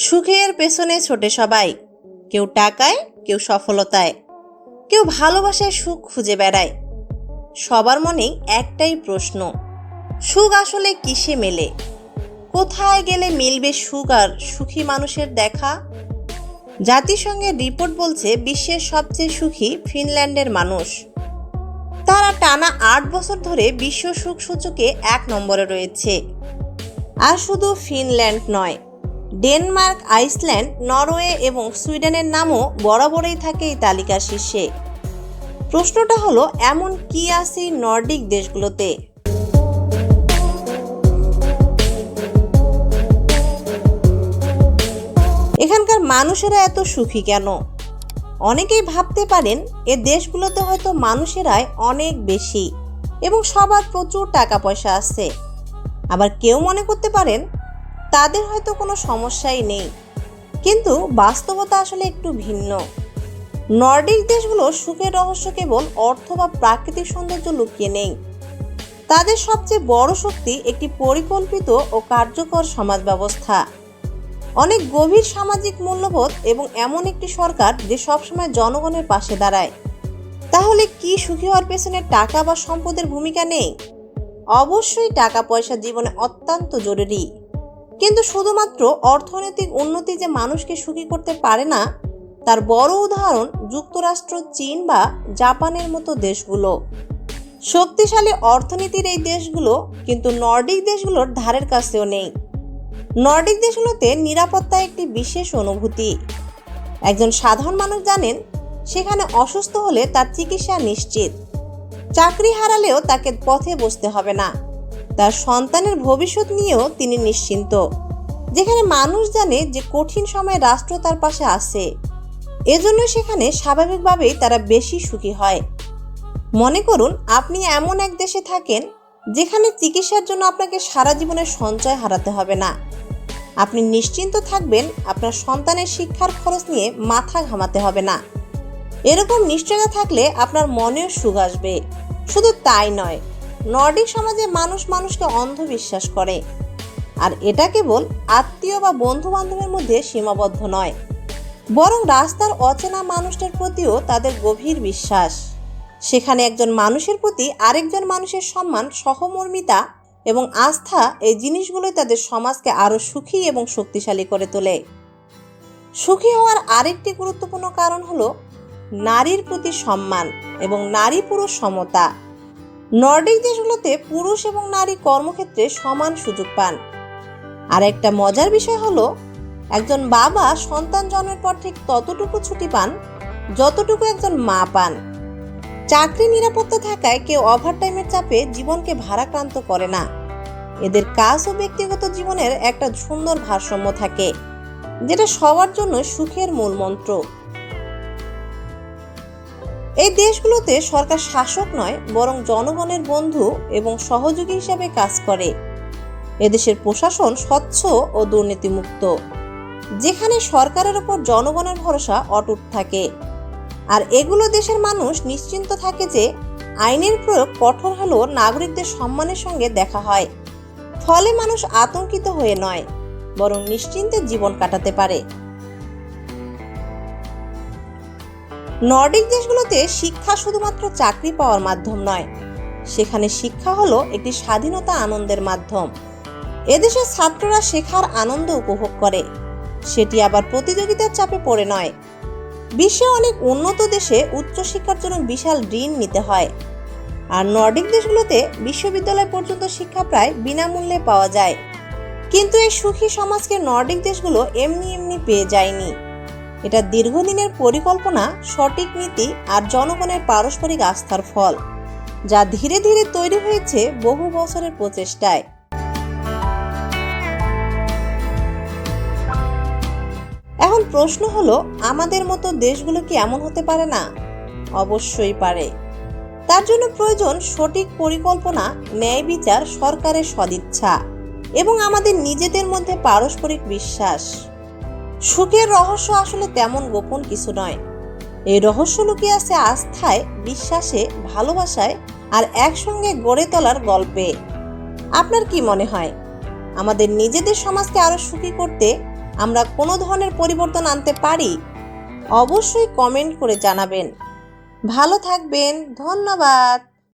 সুখের পেছনে ছোটে সবাই। কেউ টাকায়, কেউ সফলতায়। কেউ ভালোবাসায় সুখ খুঁজে বেড়ায়। সবার মনেই একটাই প্রশ্ন, সুখ আসলে কিসে মেলে? কোথায় গেলে মিলবে সুখ আর সুখী মানুষের দেখা? জাতিসংঘের রিপোর্ট বলছে বিশ্বের সবচেয়ে সুখী ফিনল্যান্ডের মানুষ। তারা টানা আট বছর ধরে বিশ্ব সুখ সূচকে এক নম্বরে রয়েছে। আর শুধু ফিনল্যান্ড নয় ডেনমার্ক, আইসল্যান্ড, নরওয়ে এবং সুইডেনের নামও বরাবরই থাকে এই তালিকার শীর্ষে। প্রশ্নটা হলো, এমন কি আছে নর্ডিক দেশগুলোতে? এখানকার মানুষেরা এত সুখী কেন? অনেকেই ভাবতে পারেন, এ দেশগুলোতে হয়তো মানুষেরাই অনেক বেশি এবং সবার প্রচুর টাকা পয়সা আছে। আবার কেউ মনে করতে পারেন তাদের হয়তো কোনো সমস্যাই নেই। কিন্তু বাস্তবতা আসলে একটু ভিন্ন। নর্ডিক দেশগুলো সুখের রহস্য কেবল অর্থ বা প্রাকৃতিক সৌন্দর্য লুকিয়ে নেই। তাদের সবচেয়ে বড় শক্তি একটি পরিকল্পিত ও কার্যকর সমাজ ব্যবস্থা। অনেক গভীর সামাজিক মূল্যবোধ এবং এমন একটি সরকার যে সবসময় জনগণের পাশে দাঁড়ায়। তাহলে কি সুখী হওয়ার পেছনে টাকা বা সম্পদের ভূমিকা নেই? অবশ্যই টাকা পয়সা জীবনে অত্যন্ত জরুরি। কিন্তু শুধুমাত্র অর্থনৈতিক উন্নতি যে মানুষকে সুখী করতে পারে না, তার বড় উদাহরণ যুক্তরাষ্ট্র, চীন বা জাপানের মতো দেশগুলো। শক্তিশালী অর্থনীতির এই দেশগুলো কিন্তু নর্ডিক দেশগুলোর ধারের কাছেও নেই। নর্ডিক দেশগুলোতে নিরাপত্তা একটি বিশেষ অনুভূতি। একজন সাধারণ মানুষ জানেন, সেখানে অসুস্থ হলে তার চিকিৎসা নিশ্চিত। চাকরি হারালেও তাকে পথে বসতে হবে না। তার সন্তানের ভবিষ্যৎ নিয়েও তিনি নিশ্চিন্ত, যেখানে মানুষ জানে যে কঠিন সময়ে রাষ্ট্র তার পাশে আছে। এজন্য সেখানে স্বাভাবিকভাবেই তারা বেশি সুখী হয়। মনে করুন, আপনি এমন এক দেশে থাকেন, যেখানে চিকিৎসার জন্য আপনাকে সারা জীবনের সঞ্চয় হারাতে হবে না। আপনি নিশ্চিন্ত থাকবেন, আপনার সন্তানের শিক্ষার খরচ নিয়ে মাথা ঘামাতে হবে না। এরকম নিশ্চয়তা থাকলে আপনার মনেও সুখ আসবে। শুধু তাই নয় নর্ডিক সমাজে মানুষ মানুষকে অন্ধবিশ্বাস করে। আর এটা কেবল আত্মীয় বা বন্ধু বান্ধবের মধ্যে সীমাবদ্ধ নয়, বরং রাস্তার অচেনা মানুষটার প্রতিও তাদের গভীর বিশ্বাস। সেখানে একজন মানুষের প্রতি আরেকজন মানুষের সম্মান, সহমর্মিতা এবং আস্থা এই জিনিসগুলোই তাদের সমাজকে আরও সুখী এবং শক্তিশালী করে তোলে। সুখী হওয়ার আরেকটি গুরুত্বপূর্ণ কারণ হলো নারীর প্রতি সম্মান এবং নারী পুরুষ সমতা। নর্ডিক দেশগুলোতে পুরুষ এবং নারী কর্মক্ষেত্রে সমান সুযোগ পান। আর একটা মজার বিষয় হলো, একজন বাবা সন্তান জন্মের পর ঠিক ততটুকু ছুটি পান যতটুকু একজন মা পান। চাকরি নিরাপত্তা থাকায় কেউ ওভারটাইমের চাপে জীবনকে ভারাক্রান্ত করে না। এদের কাজ ও ব্যক্তিগত জীবনের একটা সুন্দর ভারসাম্য থাকে, যেটা সবার জন্য সুখের মূল মন্ত্র এই দেশগুলোতে সরকার শাসক নয়, বরং জনগণের বন্ধু এবং সহযোগী হিসাবে কাজ করে। এদেশের প্রশাসন স্বচ্ছ ও দুর্নীতিমুক্ত, যেখানে সরকারের ওপর জনগণের ভরসা অটুট থাকে। আর এগুলো দেশের মানুষ নিশ্চিন্ত থাকে যে, আইনের প্রয়োগ কঠোর হলেও নাগরিকদের সম্মানের সঙ্গে দেখা হয়। ফলে মানুষ আতঙ্কিত হয়ে নয়, বরং নিশ্চিন্তে জীবন কাটাতে পারে। নর্ডিক দেশগুলোতে শিক্ষা শুধুমাত্র চাকরি পাওয়ার মাধ্যম নয়। সেখানে শিক্ষা হলো একটি স্বাধীনতা আনন্দের মাধ্যম। এদেশের ছাত্ররা শেখার আনন্দ উপভোগ করে। সেটি আবার প্রতিযোগিতার চাপে পড়ে নয়। বিশ্বে অনেক উন্নত দেশে উচ্চশিক্ষার জন্য বিশাল ঋণ নিতে হয়। আর নর্ডিক দেশগুলোতে বিশ্ববিদ্যালয় পর্যন্ত শিক্ষা প্রায় বিনামূল্যে পাওয়া যায়। কিন্তু এই সুখী সমাজকে নর্ডিক দেশগুলো এমনি এমনি পেয়ে যায়নি। এটা দীর্ঘদিনের পরিকল্পনা, সঠিক নীতি আর জনগণের পারস্পরিক আস্থার ফল, যা ধীরে ধীরে তৈরি হয়েছে বহু বছরের প্রচেষ্টায়। এখন প্রশ্ন হলো, আমাদের মতো দেশগুলো কি এমন হতে পারে না? অবশ্যই পারে। তার জন্য প্রয়োজন সঠিক পরিকল্পনা, ন্যায় বিচার, সরকারের সদিচ্ছা এবং আমাদের নিজেদের মধ্যে পারস্পরিক বিশ্বাস। সুখের রহস্য আসলে তেমন গোপন কিছু নয়। এই রহস্য লুকিয়ে আছে আস্থায়, বিশ্বাসে, ভালোবাসায় আর একসঙ্গে গড়ে তোলার গল্পে। আপনার কি মনে হয়? আমাদের নিজেদের সমাজকে আরও সুখী করতে আমরা কোনো ধরনের পরিবর্তন আনতে পারি? অবশ্যই কমেন্ট করে জানাবেন। ভালো থাকবেন, ধন্যবাদ।